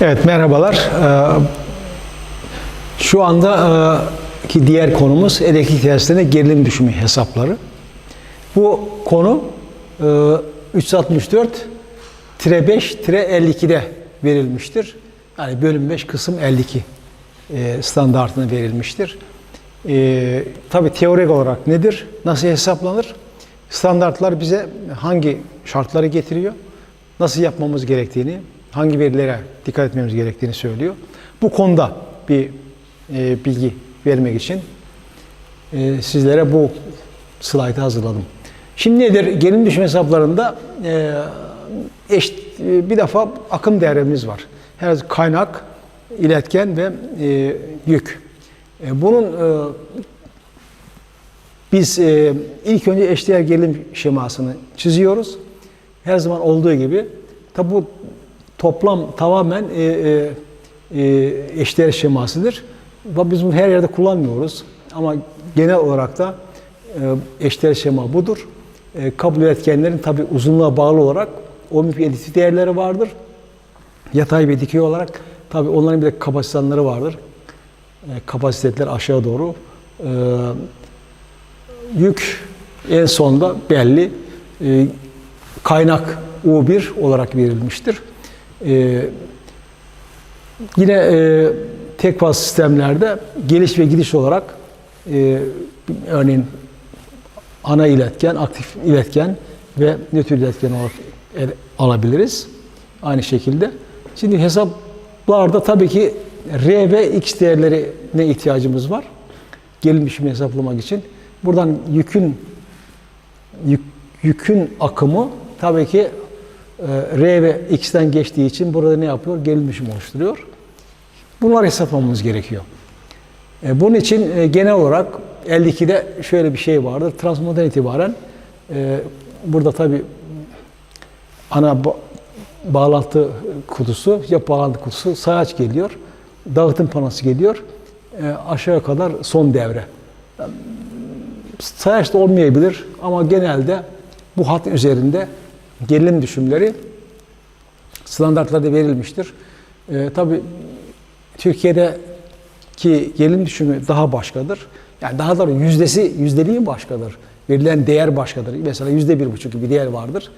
Evet merhabalar. Ee, Şu anda e, ki diğer konumuz elektrik tesislerine gerilim düşümü hesapları. Bu konu e, 364-5-52'de verilmiştir. Yani bölüm 5 kısım 52 e, standartına verilmiştir. E, tabii teorik olarak nedir? Nasıl hesaplanır? Standartlar bize hangi şartları getiriyor? Nasıl yapmamız gerektiğini, hangi verilere dikkat etmemiz gerektiğini söylüyor. Bu konuda bir e, bilgi vermek için e, sizlere bu slaytı hazırladım. Şimdi nedir? Gerilim düşme hesaplarında e, eş, e, bir defa akım değerimiz var. Her kaynak, iletken ve e, yük. E, bunun e, biz e, ilk önce eşdeğer gerilim şemasını çiziyoruz. Her zaman olduğu gibi. Tabi bu toplam tamamen e, e, e, eşdeğer şemasıdır. Biz bunu her yerde kullanmıyoruz. Ama genel olarak da e, eşdeğer şema budur. E, kabul etkenlerin tabi uzunluğa bağlı olarak ohmik editif değerleri vardır. Yatay ve dikey olarak tabi onların bir de kapasitenleri vardır. E, kapasiteler aşağı doğru. E, yük en sonda belli. E, kaynak U1 olarak verilmiştir. E, yine e, tek faz sistemlerde geliş ve gidiş olarak e, örneğin ana iletken, aktif iletken ve nötr iletken olarak el- alabiliriz. Aynı şekilde. Şimdi hesaplarda tabii ki R ve X değerlerine ihtiyacımız var. Gerilim düşümünü hesaplamak için. Buradan yükün yük, yükün akımı tabii ki R ve X'ten geçtiği için burada ne yapıyor? Gerilim düşümü oluşturuyor. Bunları hesaplamamız gerekiyor. E, bunun için e, genel olarak 52'de şöyle bir şey vardır. Transmoddan itibaren e, burada tabii ana ba- bağlantı kutusu, yapı bağlantı kutusu sayaç geliyor. Dağıtım panosu geliyor. E, aşağı kadar son devre. Sayaç da olmayabilir ama genelde bu hat üzerinde gerilim düşümleri standartlarda verilmiştir. E, tabii Türkiye'deki gerilim düşümü daha başkadır. Yani daha doğrusu yüzdesi, yüzdeliği başkadır. Verilen değer başkadır. Mesela yüzde bir buçuk gibi bir değer vardır.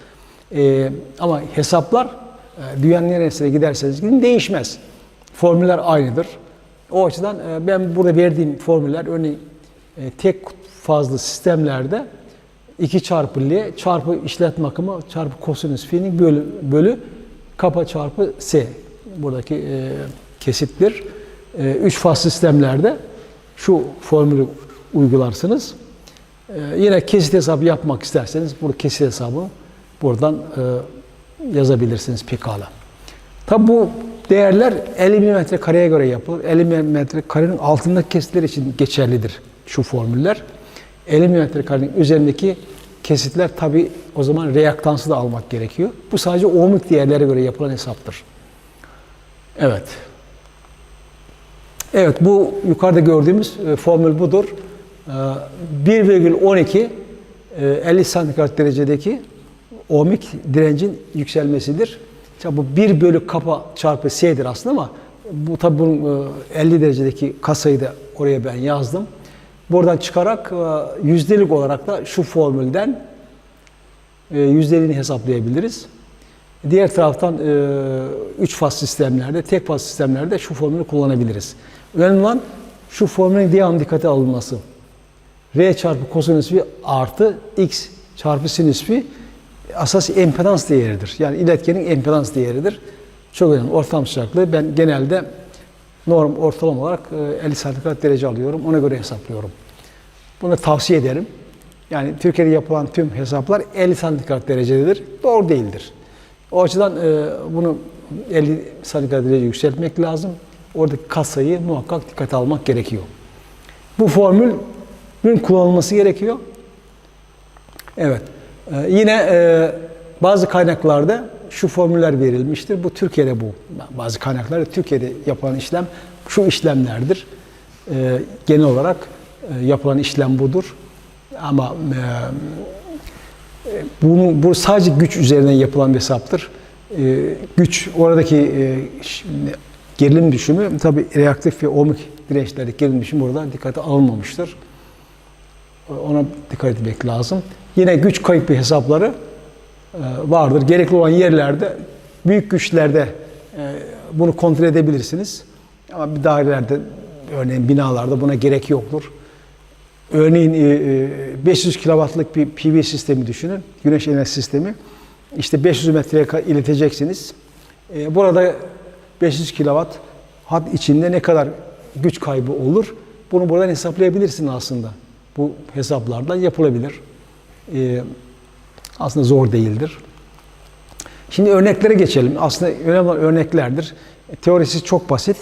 Ee, ama hesaplar e, dünyanın neresine giderseniz gidin değişmez. Formüller aynıdır. O açıdan e, ben burada verdiğim formüller örneğin e, tek fazlı sistemlerde 2 çarpı L çarpı işletme akımı çarpı kosinüs fi'nin bölü, bölü kapa çarpı S buradaki e, kesittir. 3 faz sistemlerde şu formülü uygularsınız. E, yine kesit hesabı yapmak isterseniz bu kesit hesabı buradan e, yazabilirsiniz pekala. Tabi bu değerler 50 mm kareye göre yapılır. 50 mm karenin altındaki kesitler için geçerlidir şu formüller. 50 mm karenin üzerindeki kesitler tabi o zaman reaktansı da almak gerekiyor. Bu sadece ohmik değerlere göre yapılan hesaptır. Evet. Evet bu yukarıda gördüğümüz e, formül budur. E, 1,12 e, 50 santigrat derecedeki ohmik direncin yükselmesidir. Tabi bu 1 bölü kapa çarpı S'dir aslında ama bu tabi bunun e, 50 derecedeki kasayı da oraya ben yazdım. Buradan çıkarak e, yüzdelik olarak da şu formülden e, yüzdeliğini hesaplayabiliriz. Diğer taraftan 3 faz sistemlerde, tek faz sistemlerde şu formülü kullanabiliriz. Önemli olan şu formülün devamlı dikkate alınması. R çarpı kosinüs fi artı X çarpı sinüs fi asas empedans değeridir. Yani iletkenin empedans değeridir. Çok önemli. Ortam sıcaklığı ben genelde norm ortalama olarak e, 50 santigrat derece alıyorum. Ona göre hesaplıyorum. Bunu tavsiye ederim. Yani Türkiye'de yapılan tüm hesaplar 50 santigrat derecededir. Doğru değildir. O açıdan e, bunu 50 santigrat derece yükseltmek lazım. Oradaki kasayı muhakkak dikkate almak gerekiyor. Bu formülün kullanılması gerekiyor. Evet. E, yine e, bazı kaynaklarda şu formüller verilmiştir. Bu Türkiye'de bu. Bazı kaynaklarda Türkiye'de yapılan işlem şu işlemlerdir. E, genel olarak e, yapılan işlem budur. Ama e, bunu, bu sadece güç üzerinden yapılan bir hesaptır. e, güç oradaki e, ş- gerilim düşümü tabi reaktif ve ohmik dirençlerdeki gerilim düşümü burada dikkate alınmamıştır. Ona dikkat etmek lazım. Yine güç kayıp hesapları e, vardır. Gerekli olan yerlerde, büyük güçlerde e, bunu kontrol edebilirsiniz. Ama bir dairelerde, örneğin binalarda buna gerek yoktur. Örneğin e, e, 500 kW'lık bir PV sistemi düşünün, güneş enerji sistemi. İşte 500 metreye ileteceksiniz. E, Burada 500 kW hat içinde ne kadar güç kaybı olur? Bunu buradan hesaplayabilirsin aslında. Bu hesaplardan yapılabilir. E, Aslında zor değildir. Şimdi örneklere geçelim. Aslında önemli olan örneklerdir. Teorisi çok basit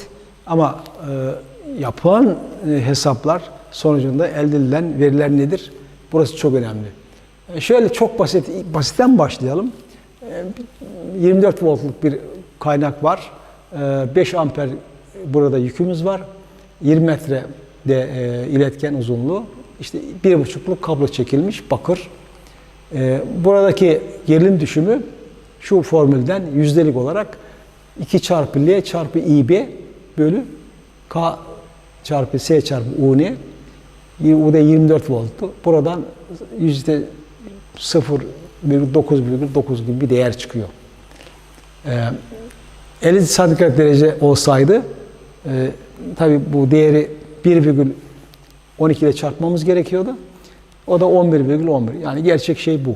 ama e, yapılan e, hesaplar sonucunda elde edilen veriler nedir? Burası çok önemli. E, şöyle çok basit, basitten başlayalım. E, 24 voltluk bir kaynak var. E, 5 amper burada yükümüz var. 20 metre de e, iletken uzunluğu. İşte 1,5'luk kablo çekilmiş bakır. E, buradaki gerilim düşümü şu formülden yüzdelik olarak 2 çarpı L çarpı IB bölü K çarpı S çarpı UN. U da 24 volttu. Buradan yüzde 0,9,9 gibi bir değer çıkıyor. Ee, 50 santigrat derece olsaydı e, tabi bu değeri 1,12 ile çarpmamız gerekiyordu. O da 11,11. Yani gerçek şey bu.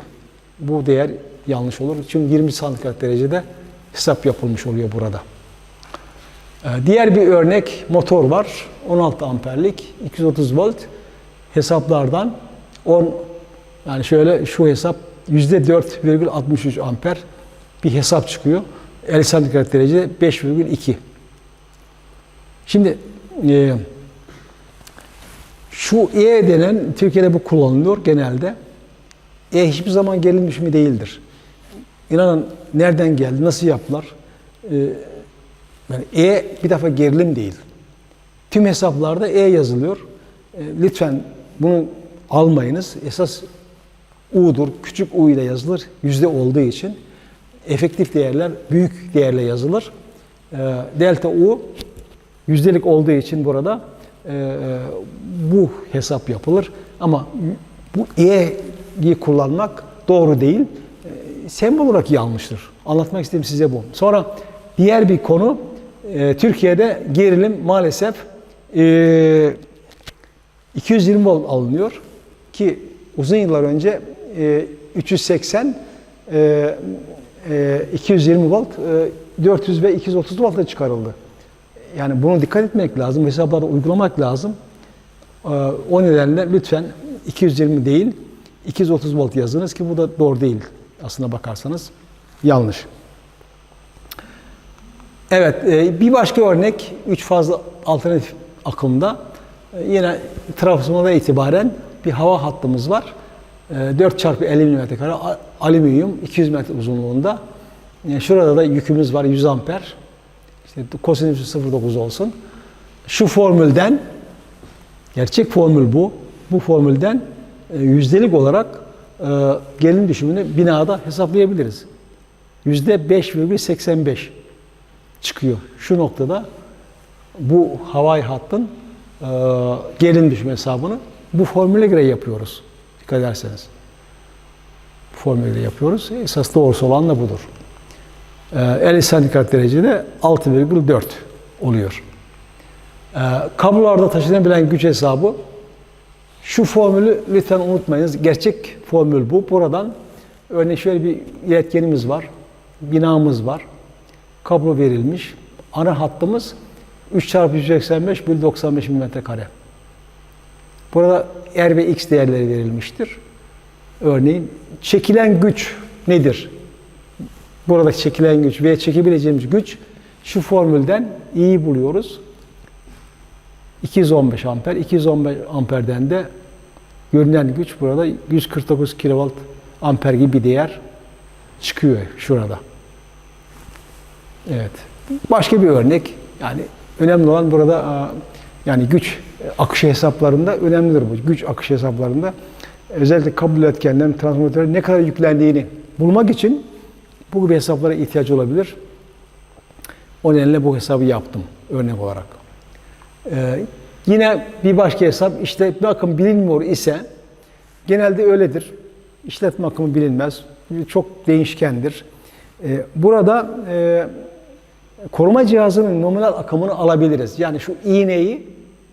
Bu değer yanlış olur. Çünkü 20 santigrat derecede hesap yapılmış oluyor burada. Ee, Diğer bir örnek motor var. 16 amperlik 230 volt hesaplardan 10 yani şöyle şu hesap %4,63 amper bir hesap çıkıyor. 50 santigrat derecede 5,2. Şimdi e, şu E denen, Türkiye'de bu kullanılıyor genelde. E hiçbir zaman gerilim düşümü değildir. İnanın nereden geldi, nasıl yaptılar? Ee, yani E bir defa gerilim değil. Tüm hesaplarda E yazılıyor. Ee, lütfen bunu almayınız. Esas U'dur. Küçük U ile yazılır. Yüzde olduğu için. Efektif değerler büyük değerle yazılır. Ee, delta U yüzdelik olduğu için burada e, e, bu hesap yapılır. Ama bu E'yi kullanmak doğru değil. E, sembol olarak yanlıştır. Anlatmak istediğim size bu. Sonra diğer bir konu e, Türkiye'de gerilim maalesef e, 220 volt alınıyor ki uzun yıllar önce e, 380 e, e, 220 volt e, 400 ve 230 volta çıkarıldı. Yani bunu dikkat etmek lazım, hesapları uygulamak lazım. Ee, O nedenle lütfen 220 değil, 230 volt yazınız ki bu da doğru değil aslına bakarsanız. Yanlış. Evet, e, bir başka örnek, üç fazla alternatif akımda. E, Yine Trabzon'a itibaren bir hava hattımız var. E, 4 çarpı 50 mm kare alüminyum 200 metre uzunluğunda. E, Şurada da yükümüz var 100 amper. İşte kosinüsü 0.9 olsun. Şu formülden, gerçek formül bu. Bu formülden e, yüzdelik olarak e, gerilim düşümünü binada hesaplayabiliriz. Yüzde 5,85 çıkıyor. Şu noktada bu havai hattın e, gerilim düşümü hesabını bu formüle göre yapıyoruz. Dikkat ederseniz. Bu formüle yapıyoruz. Esas doğrusu olan da budur. Ee, 50 santigrat derecede 6,4 oluyor. Ee, Kablolarda taşınabilen güç hesabı şu formülü lütfen unutmayınız. Gerçek formül bu. Buradan örneğin şöyle bir iletkenimiz var. Binamız var. Kablo verilmiş. Ana hattımız 3 çarpı 185 bölü 95 mm kare. Burada R ve X değerleri verilmiştir. Örneğin çekilen güç nedir? Buradaki çekilen güç veya çekebileceğimiz güç şu formülden iyi buluyoruz. 215 amper. 215 amperden de görünen güç burada 149 kilovolt amper gibi bir değer çıkıyor şurada. Evet. Başka bir örnek. Yani önemli olan burada yani güç akışı hesaplarında önemlidir bu. Güç akışı hesaplarında özellikle kabul etkenlerin transformatörün ne kadar yüklendiğini bulmak için Bu gibi hesaplara ihtiyaç olabilir. O nedenle bu hesabı yaptım örnek olarak. Ee, yine bir başka hesap işletme akımı bilinmiyor ise genelde öyledir. İşletme akımı bilinmez. Çok değişkendir. Ee, burada e, koruma cihazının nominal akımını alabiliriz. Yani şu iğneyi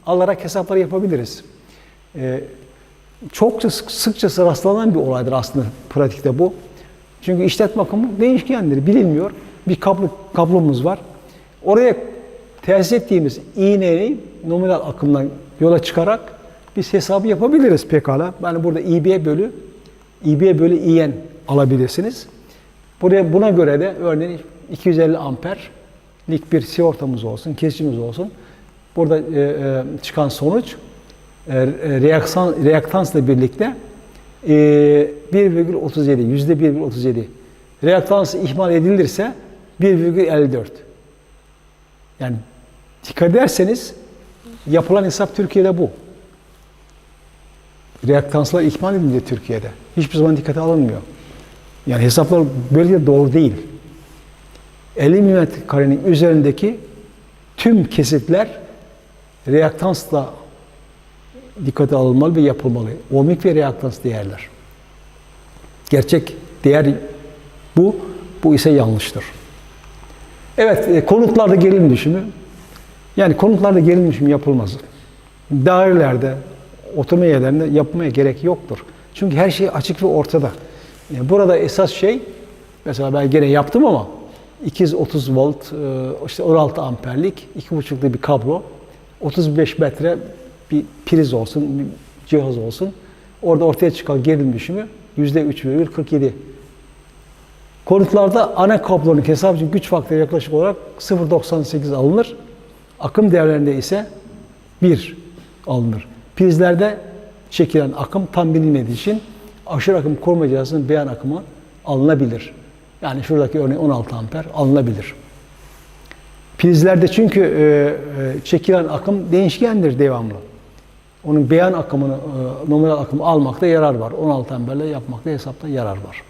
alarak hesapları yapabiliriz. Ee, çok sıkça rastlanan bir olaydır aslında pratikte bu. Çünkü işletme akımı değişkendir, bilinmiyor. Bir kablo, kablomuz var. Oraya tesis ettiğimiz iğneyi nominal akımdan yola çıkarak biz hesabı yapabiliriz pekala. Yani burada İB bölü İB bölü İN alabilirsiniz. Buraya buna göre de örneğin 250 amperlik bir sigortamız olsun, kesicimiz olsun. Burada e, e, çıkan sonuç e, reaksan, reaktansla birlikte e, 1,37, yüzde 1,37. Reaktans ihmal edilirse 1,54. Yani dikkat ederseniz yapılan hesap Türkiye'de bu. Reaktanslar ihmal edildi Türkiye'de. Hiçbir zaman dikkate alınmıyor. Yani hesaplar böyle doğru değil. 50 mm karenin üzerindeki tüm kesitler reaktansla dikkate alınmalı ve yapılmalı. Ohmik ve reaktans değerler. Gerçek değer bu, bu ise yanlıştır. Evet, e, konutlarda gerilim düşümü. Yani konutlarda gerilim düşümü yapılmaz. Dairelerde, oturma yerlerinde yapmaya gerek yoktur. Çünkü her şey açık ve ortada. Yani burada esas şey, mesela ben gene yaptım ama 230 volt, e, işte 16 amperlik, 2,5'lı bir kablo, 35 metre bir priz olsun, bir cihaz olsun. Orada ortaya çıkan gerilim düşümü %3,47. Konutlarda ana kablonun hesap için güç faktörü yaklaşık olarak 0.98 alınır. Akım değerlerinde ise 1 alınır. Prizlerde çekilen akım tam bilinmediği için aşırı akım koruma cihazının beyan akımı alınabilir. Yani şuradaki örneğin 16 amper alınabilir. Prizlerde çünkü e, e, çekilen akım değişkendir devamlı. Onun beyan akımını, e, nominal akımı almakta yarar var. 16 amperle yapmakta hesapta yarar var.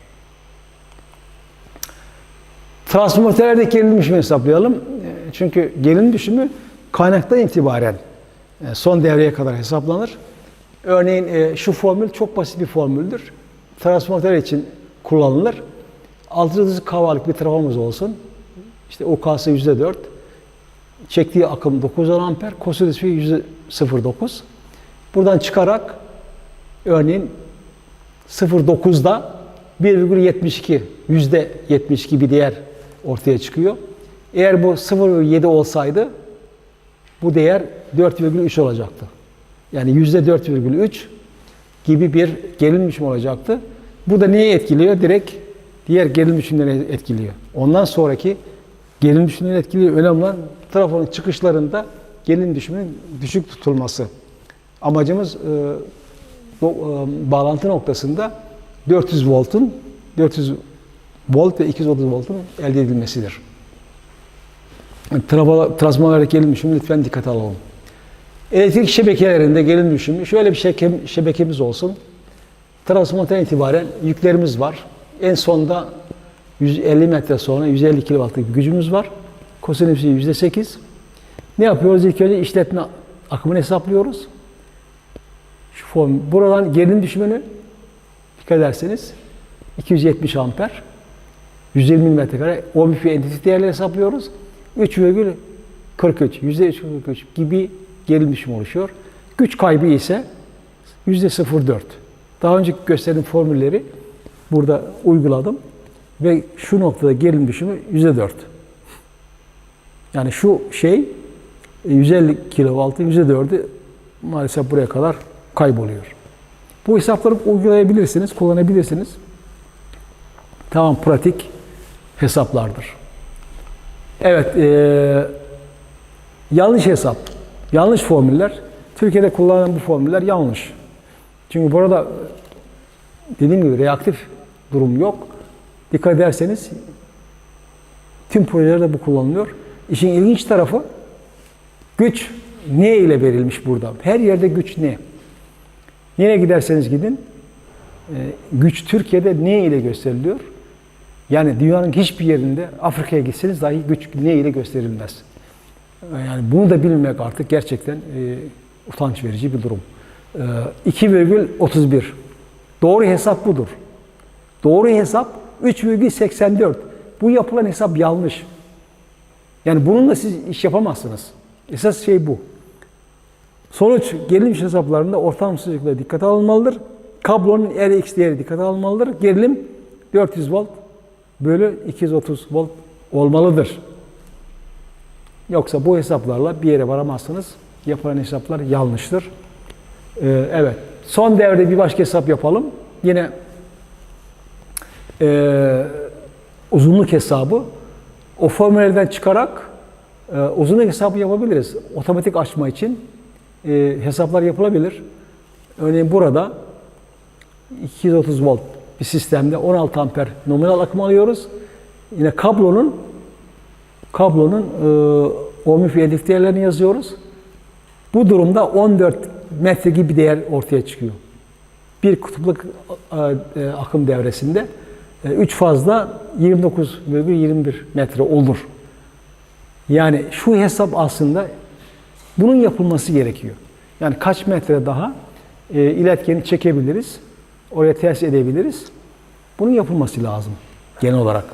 Transformatörlerde gerilim düşümü hesaplayalım. E, Çünkü gerilim düşümü kaynaktan itibaren e, son devreye kadar hesaplanır. Örneğin e, şu formül çok basit bir formüldür. Transformatör için kullanılır. 600 kavalık bir trafomuz olsun. İşte OKS %4. Çektiği akım 910 amper. Kosinüs %0.9. Buradan çıkarak örneğin 0.9'da 1,72 yüzde 72 bir değer ortaya çıkıyor. Eğer bu 0,7 olsaydı bu değer 4,3 olacaktı. Yani yüzde 4,3 gibi bir gerilim düşümü olacaktı. Bu da neyi etkiliyor? Direkt diğer gerilim düşümleri etkiliyor. Ondan sonraki gerilim düşümleri etkiliyor. Önemli olan trafonun çıkışlarında gerilim düşümünün düşük tutulması. Amacımız e, bu, e, bağlantı noktasında 400 voltun 400 volt ve 230 voltun elde edilmesidir. Transformatördeki gerilim düşümü lütfen dikkate alalım. Elektrik şebekelerinde gerilim düşümü şöyle bir şeke, şebekemiz olsun. Transformatörden itibaren yüklerimiz var. En sonda 150 metre sonra 150 kW'lık gücümüz var. Kosinüsü %8. Ne yapıyoruz? İlk önce işletme akımını hesaplıyoruz. Şu form, buradan gerilim düşümünü dikkat ederseniz 270 amper 120 metrekare ohmik bir endeksik değerle hesaplıyoruz. 3,43 %3,43 gibi gerilim düşümü oluşuyor. Güç kaybı ise %0,4. Daha önceki gösterdiğim formülleri burada uyguladım ve şu noktada gerilim düşümü %4. Yani şu şey 150 kW'ın %4'ü maalesef buraya kadar kayboluyor. Bu hesapları uygulayabilirsiniz, kullanabilirsiniz. Tamam pratik hesaplardır. Evet, e, yanlış hesap, yanlış formüller. Türkiye'de kullanılan bu formüller yanlış. Çünkü burada dediğim gibi reaktif durum yok. Dikkat ederseniz tüm projelerde bu kullanılıyor. İşin ilginç tarafı güç ne ile verilmiş burada? Her yerde güç ne? Nereye giderseniz gidin, e, güç Türkiye'de ne ile gösteriliyor? Yani dünyanın hiçbir yerinde Afrika'ya gitseniz dahi güç ne ile gösterilmez. Yani bunu da bilmek artık gerçekten e, utanç verici bir durum. E, 2,31. Doğru hesap budur. Doğru hesap 3,84. Bu yapılan hesap yanlış. Yani bununla siz iş yapamazsınız. Esas şey bu. Sonuç gerilim hesaplarında ortam sıcaklığı dikkate alınmalıdır. Kablonun RX değeri dikkate alınmalıdır. Gerilim 400 volt bölü 230 volt olmalıdır. Yoksa bu hesaplarla bir yere varamazsınız. Yapılan hesaplar yanlıştır. Ee, evet. Son devrede bir başka hesap yapalım. Yine e, uzunluk hesabı. O formüllerden çıkarak e, uzunluk hesabı yapabiliriz. Otomatik açma için e, hesaplar yapılabilir. Örneğin burada 230 volt bir sistemde 16 amper nominal akım alıyoruz. Yine kablonun kablonun e, ohmif elif değerlerini yazıyoruz. Bu durumda 14 metre gibi bir değer ortaya çıkıyor. Bir kutupluk e, e, akım devresinde 3 fazla 29,21 metre olur. Yani şu hesap aslında bunun yapılması gerekiyor. Yani kaç metre daha e, iletkeni çekebiliriz, oraya ters edebiliriz. Bunun yapılması lazım genel olarak.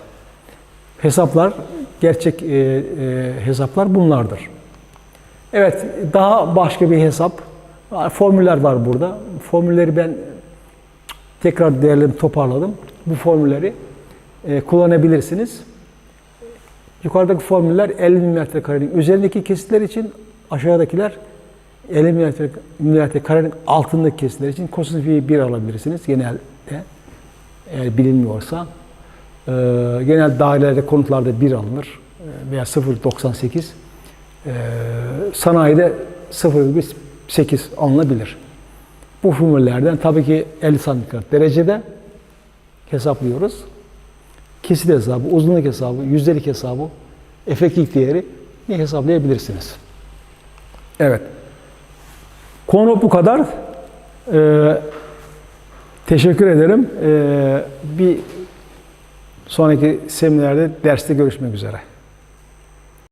Hesaplar, gerçek e, e, hesaplar bunlardır. Evet, daha başka bir hesap. Formüller var burada. Formülleri ben tekrar değerlerimi toparladım. Bu formülleri e, kullanabilirsiniz. Yukarıdaki formüller 50 mm karenin üzerindeki kesitler için, aşağıdakiler 50 mm karenin altındaki kesitler için kosinüs 1 alabilirsiniz genelde. Eğer bilinmiyorsa. Ee, genel dairelerde, konutlarda 1 alınır ee, veya 0.98. Ee, sanayide 0.8 alınabilir. Bu formüllerden tabii ki 50 santigrat derecede hesaplıyoruz. Kesit hesabı, uzunluk hesabı, yüzdelik hesabı, efektif değeri ne hesaplayabilirsiniz. Evet. Konu bu kadar. Ee, teşekkür ederim. Ee, bir sonraki seminerde derste görüşmek üzere.